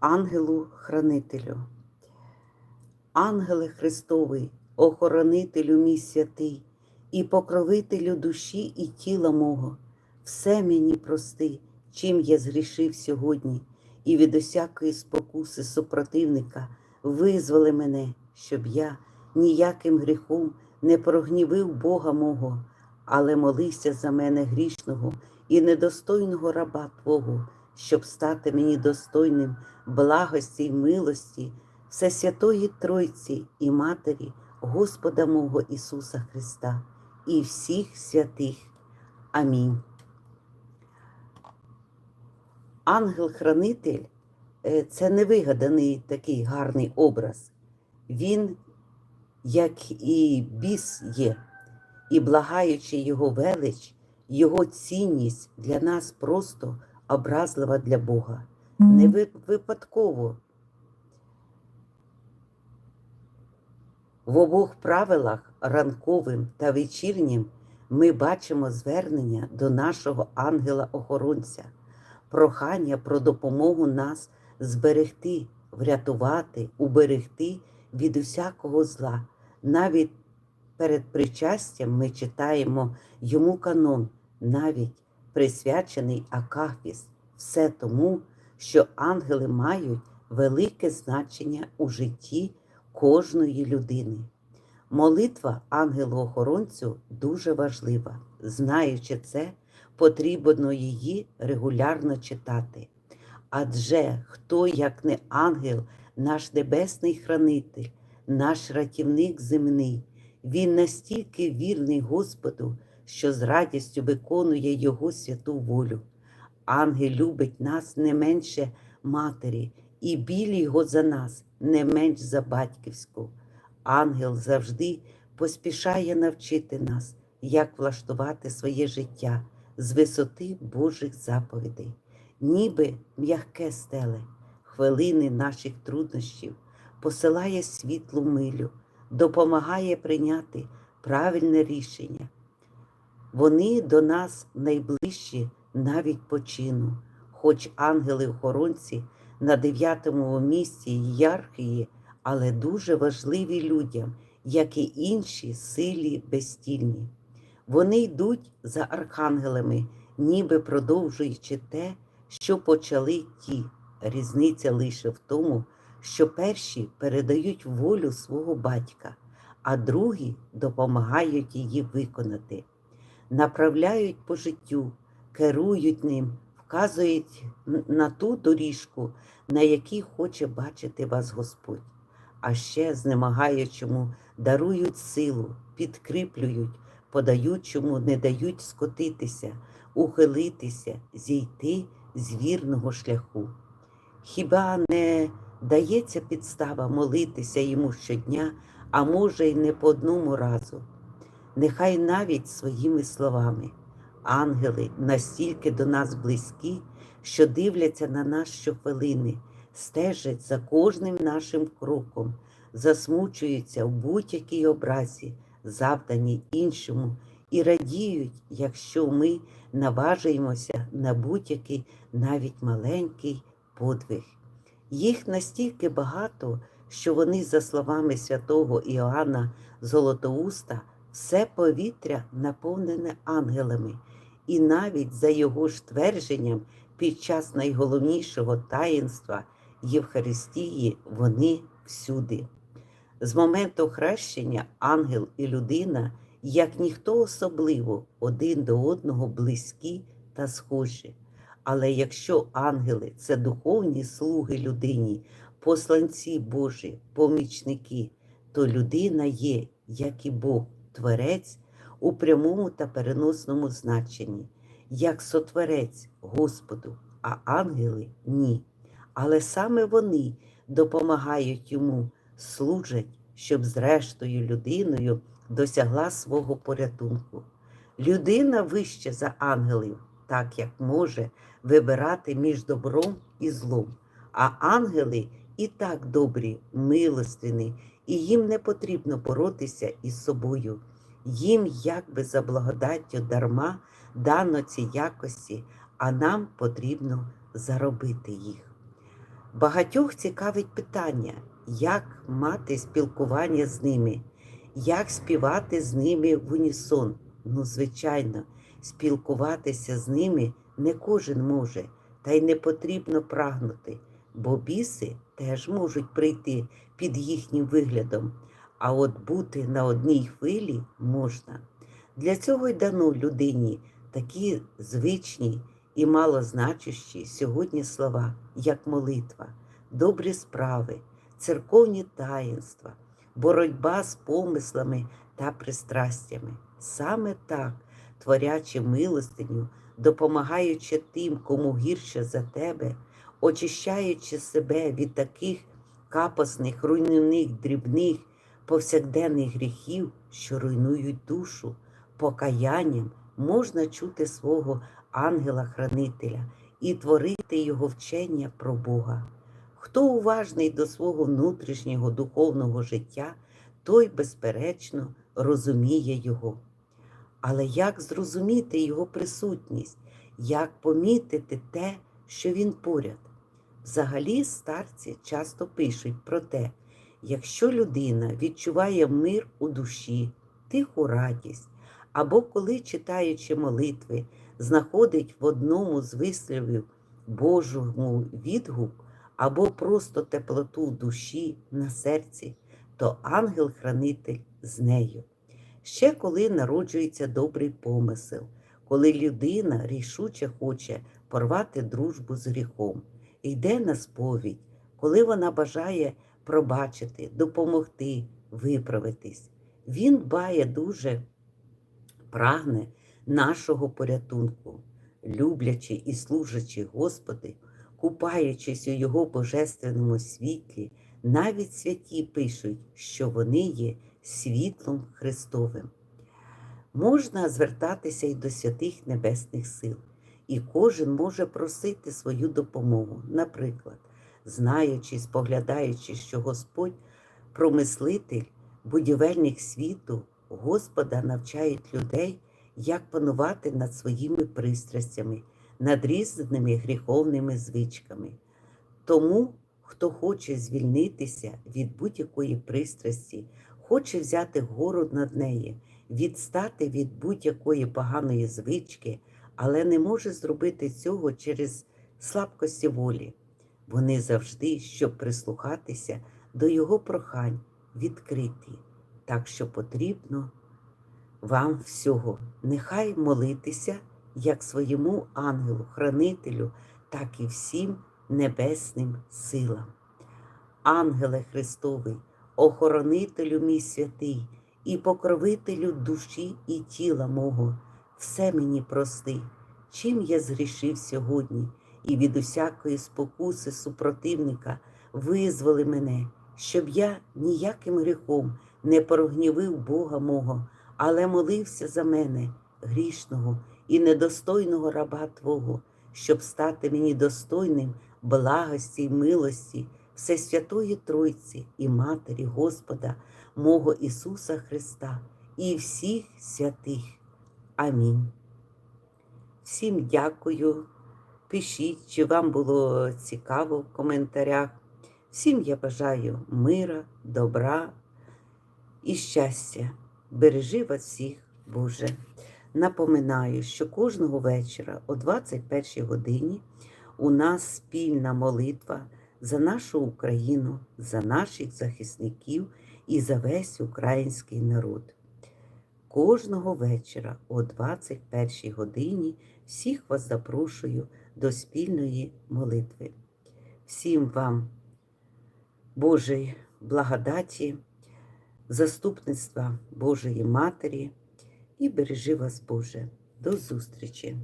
ангелу-хранителю. Ангеле Христовий, охоронителю мій святий, і покровителю душі і тіла мого, все мені прости, чим я згрішив сьогодні, і від усякої спокуси супротивника визволи мене, щоб я ніяким гріхом не прогнівив Бога мого, але молився за мене грішного і недостойного раба Твого, щоб стати мені достойним благості й милості Всесвятої Тройці і Матері Господа мого Ісуса Христа і всіх святих. Амінь. Ангел-хранитель е, це невигаданий такий гарний образ. Він, як і біс є, і благаючи його велич, його цінність для нас просто образлива для Бога. Не випадково. В обох правилах, ранковим та вечірнім, ми бачимо звернення до нашого ангела-охоронця, прохання про допомогу нас зберегти, врятувати, уберегти від усякого зла. Навіть перед причастям ми читаємо йому канон, навіть присвячений Акафіс. Все тому, що ангели мають велике значення у житті кожної людини. Молитва ангелу-охоронцю дуже важлива. Знаючи це, потрібно її регулярно читати. Адже хто, як не ангел, наш небесний хранитель, наш рятівник земний, він настільки вірний Господу, що з радістю виконує Його святу волю. Ангел любить нас не менше матері, і біль його за нас не менш за батьківську. Ангел завжди поспішає навчити нас, як влаштувати своє життя з висоти Божих заповідей, ніби м'яке стеле, хвилини наших труднощів, посилає світлу милю, допомагає прийняти правильне рішення. Вони до нас найближчі навіть по чину, хоч ангели-охоронці на дев'ятому місці ієрархії, але дуже важливі людям, як і інші силі безстільні. Вони йдуть за архангелами, ніби продовжуючи те, що почали ті. Різниця лише в тому, що перші передають волю свого батька, а другі допомагають її виконати, направляють по життю, керують ним, вказують на ту доріжку, на якій хоче бачити вас Господь. А ще знемагаючому дарують силу, підкріплюють, подаючому не дають скотитися, ухилитися, зійти з вірного шляху. Хіба не дається підстава молитися йому щодня, а може й не по одному разу? Нехай навіть своїми словами. Ангели настільки до нас близькі, що дивляться на нас щохвилини, стежать за кожним нашим кроком, засмучуються в будь-якій образі, завданій іншому, і радіють, якщо ми наважуємося на будь-який навіть маленький подвиг. Їх настільки багато, що вони, за словами святого Іоанна Золотоуста, все повітря наповнене ангелами, і навіть за його ж твердженням, під час найголовнішого таїнства Євхаристії вони всюди. З моменту хрещення ангел і людина, як ніхто особливо, один до одного близькі та схожі. Але якщо ангели це духовні слуги людині, посланці Божі, помічники, то людина є, як і Бог, Творець у прямому та переносному значенні, як сотворець Господу, а ангели ні. Але саме вони допомагають йому, служать, щоб зрештою людиною досягла свого порятунку. Людина вище за ангелів, так як може вибирати між добром і злом, а ангели і так добрі, милостиві, і їм не потрібно боротися із собою. Їм, якби за благодаттю дарма, дано ці якості, а нам потрібно заробити їх. Багатьох цікавить питання, як мати спілкування з ними, як співати з ними в унісон. Ну, звичайно, спілкуватися з ними не кожен може, та й не потрібно прагнути, бо біси теж можуть прийти під їхнім виглядом, а от бути на одній хвилі можна. Для цього й дано людині такі звичні і малозначущі сьогодні слова, як молитва, добрі справи, церковні таїнства, боротьба з помислами та пристрастями. Саме так, творячи милостиню, допомагаючи тим, кому гірше за тебе, очищаючи себе від таких капосних, руйнівних, дрібних, повсякденних гріхів, що руйнують душу, покаянням можна чути свого ангела-хранителя і творити його вчення про Бога. Хто уважний до свого внутрішнього духовного життя, той, безперечно, розуміє його. Але як зрозуміти його присутність, як помітити те, що він поряд? Взагалі старці часто пишуть про те, якщо людина відчуває мир у душі, тиху радість, або коли, читаючи молитви, знаходить в одному з висловів Божому відгук, або просто теплоту душі на серці, то ангел-хранитель з нею. Ще коли народжується добрий помисел, коли людина рішуче хоче порвати дружбу з гріхом, йде на сповідь, коли вона бажає пробачити, допомогти, виправитись. Він дбає дуже прагне нашого порятунку, люблячи і служачи Господи, купаючись у Його божественному світлі, навіть святі пишуть, що вони є світлом Христовим. Можна звертатися й до святих небесних сил, і кожен може просити свою допомогу, наприклад, знаючи, споглядаючи, що Господь, промислитель, будівельник світу, Господа навчають людей, як панувати над своїми пристрастями, над різними гріховними звичками. Тому, хто хоче звільнитися від будь-якої пристрасті, хоче взяти гору над нею, відстати від будь-якої поганої звички, але не може зробити цього через слабкості волі. Вони завжди, щоб прислухатися до його прохань, відкриті. Так що потрібно вам всього. Нехай молитися як своєму ангелу-хранителю, так і всім небесним силам. Ангеле Христовий, охоронителю мій святий і покровителю душі і тіла мого, все мені прости, чим я згрішив сьогодні, і від усякої спокуси супротивника визволи мене, щоб я ніяким гріхом не прогнівив Бога мого, але молився за мене, грішного і недостойного раба Твого, щоб стати мені достойним благості й милості Всесвятої Тройці і Матері Господа, мого Ісуса Христа і всіх святих. Амінь. Всім дякую. Пишіть, чи вам було цікаво в коментарях. Всім я бажаю мира, добра і щастя. Бережи вас всіх, Боже. Напоминаю, що кожного вечора о 21 годині у нас спільна молитва за нашу Україну, за наших захисників і за весь український народ. Кожного вечора о 21 годині всіх вас запрошую до спільної молитви. Всім вам Божої благодаті заступництва Божої Матері і бережи вас, Боже. До зустрічі!